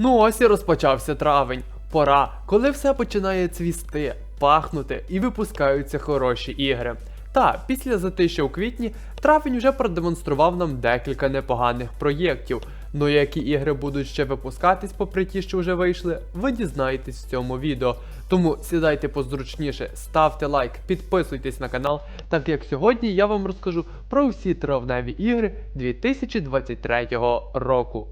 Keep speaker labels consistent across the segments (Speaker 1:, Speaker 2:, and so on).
Speaker 1: Ну ось і розпочався травень. Пора, коли все починає цвісти, пахнути і випускаються хороші ігри. Та після затища у квітні травень вже продемонстрував нам декілька непоганих проєктів. Ну які ігри будуть ще випускатись, попри ті, що вже вийшли, ви дізнаєтесь в цьому відео. Тому сідайте позручніше, ставте лайк, підписуйтесь на канал, так як сьогодні я вам розкажу про всі травневі ігри 2023 року.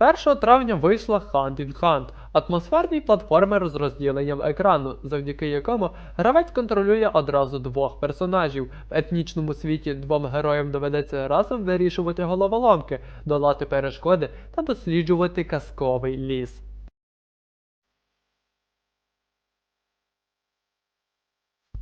Speaker 1: 1 травня вийшла Hand in Hand – атмосферний платформер з розділенням екрану, завдяки якому гравець контролює одразу двох персонажів. В етнічному світі двом героям доведеться разом вирішувати головоломки, долати перешкоди та досліджувати казковий ліс.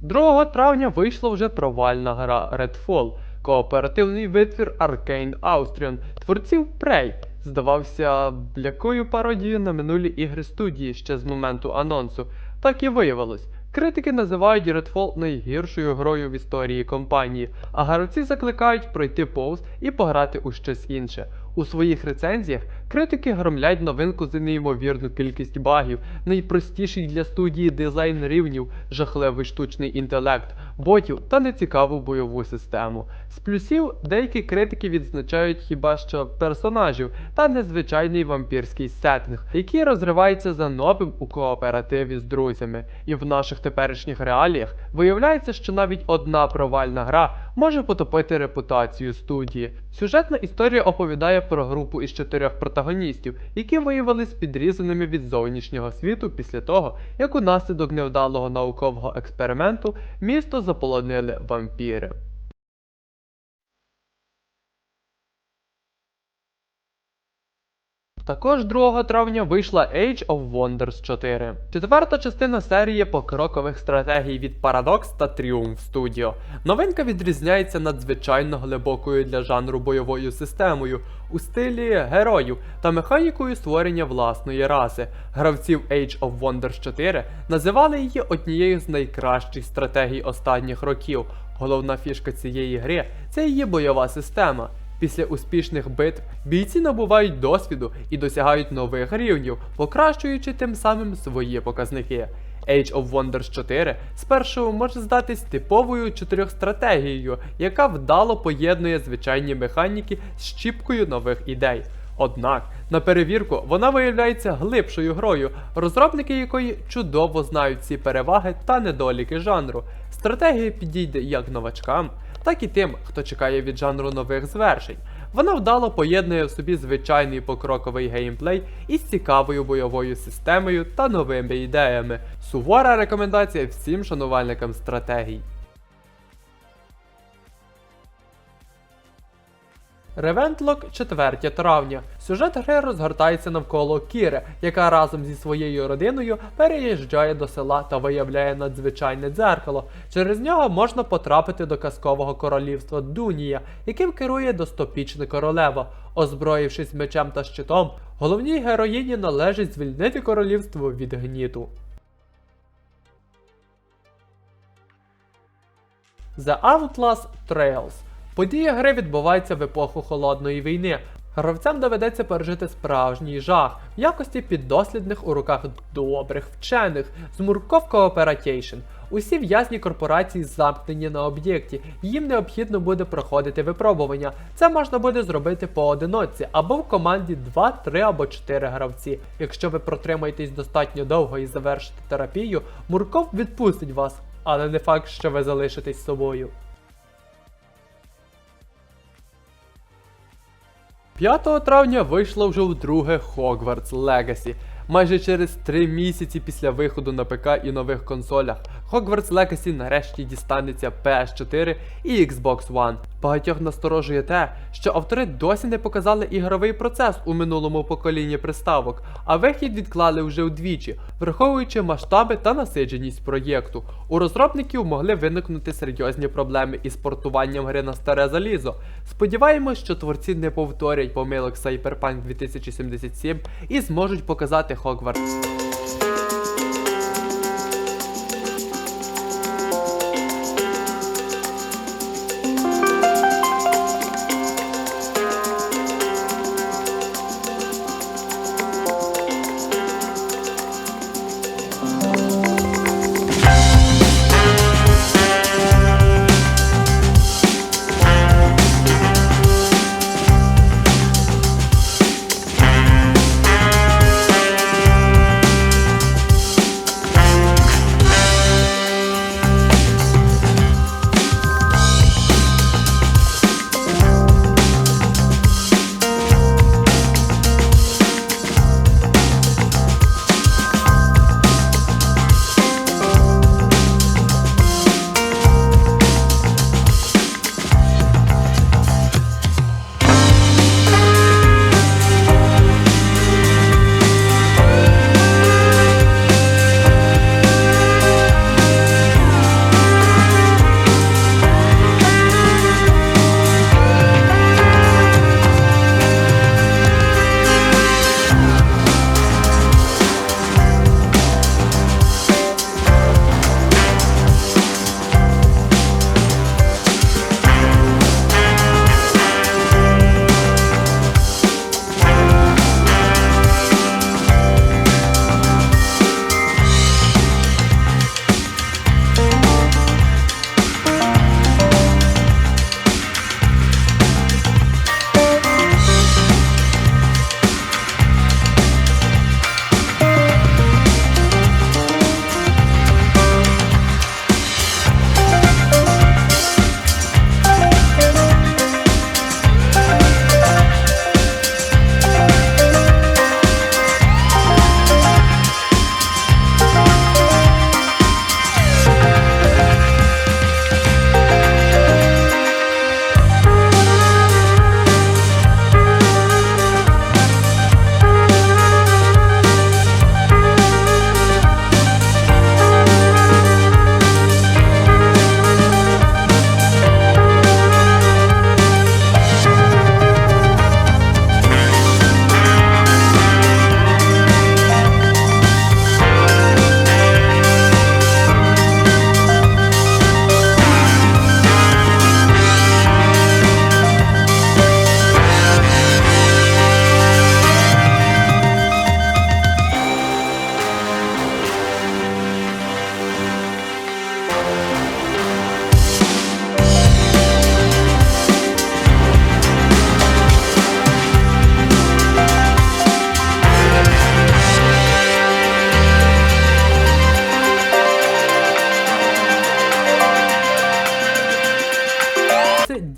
Speaker 1: Другого травня вийшла вже провальна гра Redfall, кооперативний витвір Arcane Austrian, творців Prey. Здавався блякою пародією на минулі ігри студії ще з моменту анонсу. Так і виявилось. Критики називають Redfall найгіршою грою в історії компанії, а гравці закликають пройти повз і пограти у щось інше. У своїх рецензіях критики громлять новинку за неймовірну кількість багів, найпростіший для студії дизайн рівнів, жахливий штучний інтелект, ботів та нецікаву бойову систему. З плюсів деякі критики відзначають хіба що персонажів та незвичайний вампірський сеттинг, який розривається за новим у кооперативі з друзями. І в наших теперішніх реаліях виявляється, що навіть одна провальна гра може потопити репутацію студії. Сюжетна історія оповідає про групу із чотирьох протагоністів, які виявились підрізаними від зовнішнього світу після того, як унаслідок невдалого наукового експерименту місто заполонили вампіри. Також 2 травня вийшла Age of Wonders 4, четверта частина серії покрокових стратегій від Paradox та Triumph Studio. Новинка відрізняється надзвичайно глибокою для жанру бойовою системою у стилі героїв та механікою створення власної раси. Гравців Age of Wonders 4 називали її однією з найкращих стратегій останніх років. Головна фішка цієї гри це її бойова система. Після успішних битв бійці набувають досвіду і досягають нових рівнів, покращуючи тим самим свої показники. Age of Wonders 4 спершу може здатись типовою чотирьохстратегією, яка вдало поєднує звичайні механіки з щіпкою нових ідей. Однак, на перевірку вона виявляється глибшою грою, розробники якої чудово знають ці переваги та недоліки жанру. Стратегія підійде як новачкам, так і тим, хто чекає від жанру нових звершень. Вона вдало поєднує в собі звичайний покроковий геймплей із цікавою бойовою системою та новими ідеями. Сувора рекомендація всім шанувальникам стратегій. Ревентлок 4 травня. Сюжет гри розгортається навколо Кіри, яка разом зі своєю родиною переїжджає до села та виявляє надзвичайне дзеркало. Через нього можна потрапити до казкового королівства Дунія, яким керує достопічна королева. Озброївшись мечем та щитом, головній героїні належить звільнити королівство від гніту. The Outlast Trails. Подія гри відбувається в епоху холодної війни. Гравцям доведеться пережити справжній жах в якості піддослідних у руках добрих вчених з Мурков Cooperation. Усі в'язні корпорації замкнені на об'єкті, їм необхідно буде проходити випробування. Це можна буде зробити поодиночці або в команді 2, 3 або 4 гравці. Якщо ви протримаєтесь достатньо довго і завершите терапію, Мурков відпустить вас, але не факт, що ви залишитесь собою. 5 травня вийшло вже вдруге Hogwarts Legacy. Майже через 3 місяці після виходу на ПК і нових консолях Hogwarts Legacy нарешті дістанеться PS4 і Xbox One. Багатьох насторожує те, що автори досі не показали ігровий процес у минулому поколінні приставок, а вихід відклали вже вдвічі, враховуючи масштаби та насидженість проєкту. У розробників могли виникнути серйозні проблеми із портуванням гри на старе залізо. Сподіваємось, що творці не повторять помилок Cyberpunk 2077 і зможуть показати Hogwarts.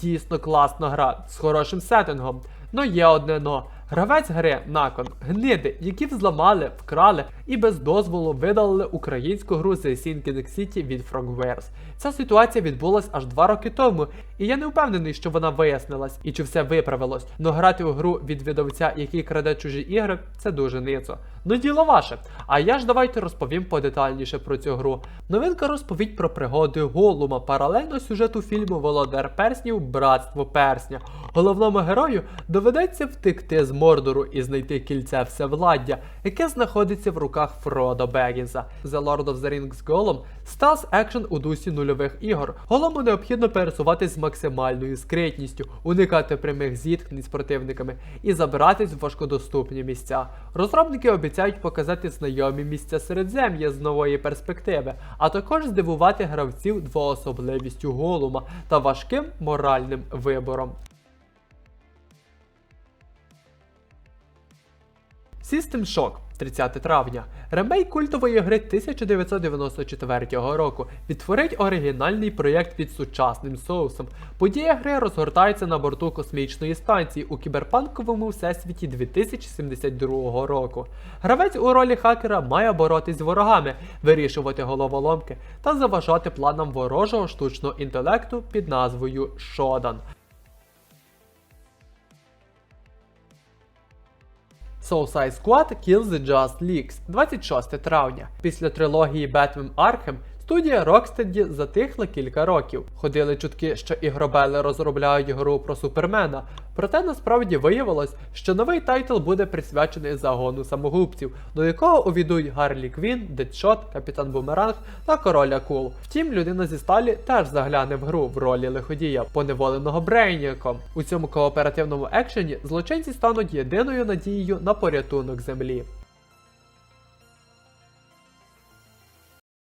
Speaker 1: Дійсно класна гра з хорошим сеттингом. Но є одне но. Гравець гри Након гниди, які взламали, вкрали і без дозволу видалили українську гру The Sinking City від Frogwares. Ця ситуація відбулась аж два роки тому, і я не впевнений, що вона вияснилась і чи все виправилось. Но грати у гру від видавця, який краде чужі ігри, це дуже ницо. Ну діло ваше. А я ж давайте розповім подетальніше про цю гру. Новинка розповідь про пригоди Голума паралельно сюжету фільму Володар Перснів Братство Персня. Головному герою доведеться втекти з Мордору і знайти кільце Всевладдя, яке знаходиться в руках Фродо Бегінса. The Lord of the Rings Голом стас екшен у дусі нульових ігор. Голому необхідно пересуватись з максимальною скритністю, уникати прямих зіткнень з противниками і забиратись в важкодоступні місця. Розробники обіцяють показати знайомі місця середзем'я з нової перспективи, а також здивувати гравців двоособливістю голума та важким моральним вибором. System Shock 30 травня. Ремейк культової гри 1994 року відтворить оригінальний проєкт під сучасним соусом. Подія гри розгортається на борту космічної станції у кіберпанковому всесвіті 2072 року. Гравець у ролі хакера має боротись з ворогами, вирішувати головоломки та заважати планам ворожого штучного інтелекту під назвою Shodan. Suicide Squad Kill the Just Leaks 26 травня. Після трилогії Batman Arkham студія Rocksteady затихла кілька років. Ходили чутки, що ігробели розробляють гру про Супермена. Проте насправді виявилось, що новий тайтл буде присвячений загону самогубців, до якого увійдуть Гарлі Квін, Дедшот, Капітан Бумеранг та Король Акул. Втім, людина зі сталі теж загляне в гру в ролі лиходія, поневоленого Брейніком. У цьому кооперативному екшені злочинці стануть єдиною надією на порятунок землі.